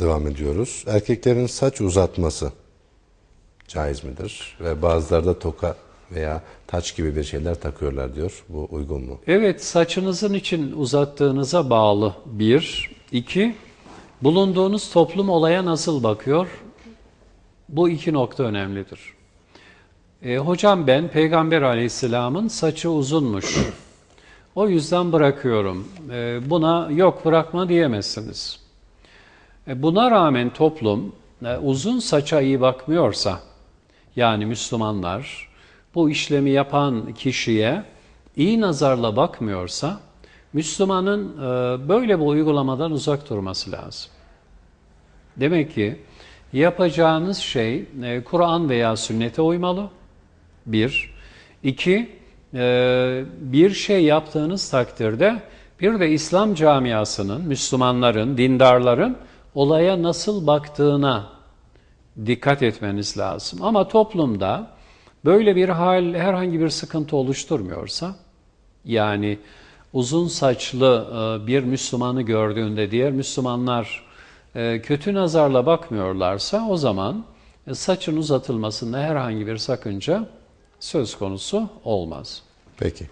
devam ediyoruz. Erkeklerin saç uzatması caiz midir? Ve bazıları da toka veya taç gibi bir şeyler takıyorlar diyor. Bu uygun mu? Evet, saçınızın için uzattığınıza bağlı bir. iki bulunduğunuz toplum olaya nasıl bakıyor? Bu iki nokta önemlidir. E, hocam ben Peygamber aleyhisselamın saçı uzunmuş. O yüzden bırakıyorum. E, buna yok bırakma diyemezsiniz. E, buna rağmen toplum e, uzun saça iyi bakmıyorsa, yani Müslümanlar bu işlemi yapan kişiye iyi nazarla bakmıyorsa, Müslümanın e, böyle bir uygulamadan uzak durması lazım. Demek ki yapacağınız şey Kur'an veya sünnete uymalı. Bir. İki, bir şey yaptığınız takdirde bir de İslam camiasının, Müslümanların, dindarların olaya nasıl baktığına dikkat etmeniz lazım. Ama toplumda böyle bir hal herhangi bir sıkıntı oluşturmuyorsa, yani uzun saçlı e, bir Müslümanı gördüğünde diğer Müslümanlar e, kötü nazarla bakmıyorlarsa o zaman e, saçın uzatılmasında herhangi bir sakınca söz konusu olmaz. Peki.